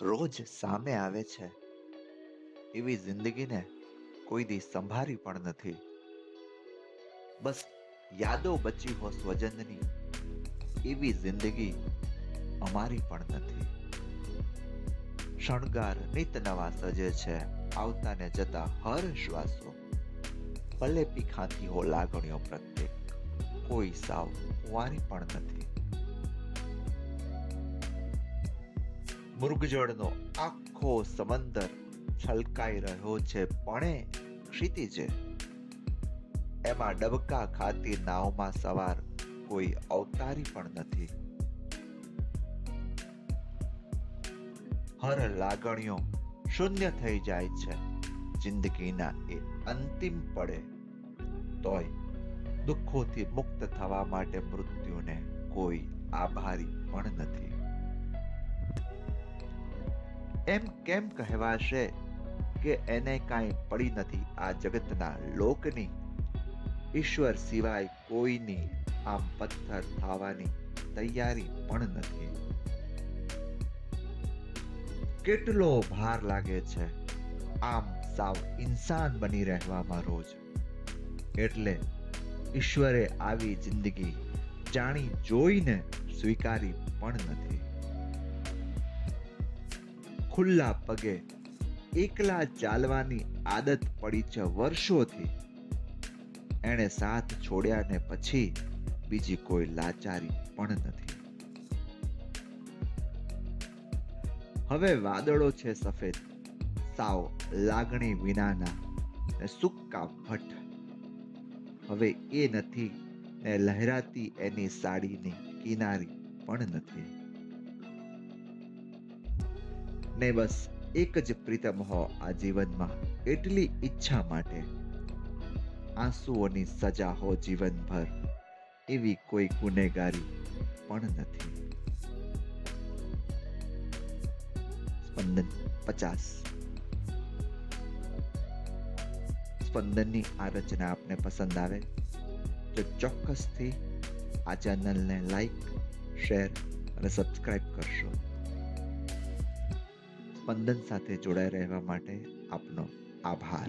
રોજ સામે આવે છે. એવી જિંદગીને કોઈ દી સંભાળી પણ નથી. બસ યાદો બચી હો સ્વજનની. એવી જિંદગી અમારી પણ નથી. શણગાર નિત નવા સજે છે. આવતા ને જતા હર શ્વાસો. ભલે પીખાતી હો લાગણીઓ પ્રત્યે. કોઈ સાવ કુંવારી પણ નથી. મૃગજળનો આખો સમંદર છલકાઈ રહ્યો છે, પણે ક્ષિતિજે. એમાં ડબકા ખાતી નાવમાં સવાર કોઈ અવતારી પણ નથી. હર લાગણીઓ શૂન્ય થઈ જાય છે. જિંદગીના એ અંતિમ પડે તોય દુઃખોથી મુક્ત થવા માટે મૃત્યુને કોઈ આભારી પણ નથી. એમ કેમ કહેવાશે કે એને કાંઈ પડી નથી આ જગતના લોકની? ઈશ્વર સિવાય કોઈની આમ પથ્થર થવાની તૈયારી પણ નથી. કેટલો ભાર લાગે છે આમ સાવ ઇન્સાન બની રહેવામાં રોજ. એટલે ઈશ્વરે આવી જિંદગી જાણી જોઈને સ્વીકારી પણ નથી. ખુલ્લા પગે એકલા ચાલવાની આદત પડી છે વર્ષોથી. એણે સાથ છોડ્યા ને પછી બીજી કોઈ લાચારી પણ નથી. હવે વાદળો છે સફેદ. સાવ લાગણી વિનાના ને સુક્કા ભટ્ટ. હવે એ નથી ને લહેરાતી એની સાડીની કિનારી પણ નથી. ને બસ એક જ પ્રીતમ હો આ જીવનમાં એટલી ઈચ્છા માટે. આંસુઓની સજા હો જીવનભર, એવી કોઈ ગુનેગારી પણ નથી. સ્પંદન પચાસ. સ્પંદનની આ રચના આપને પસંદ આવે તો ચોક્કસથી આ ચેનલને લાઈક, શેર અને સબસ્ક્રાઈબ કરશો. સ્પંદન સાથે જોડાઈ રહેવા માટે આપનો આભાર.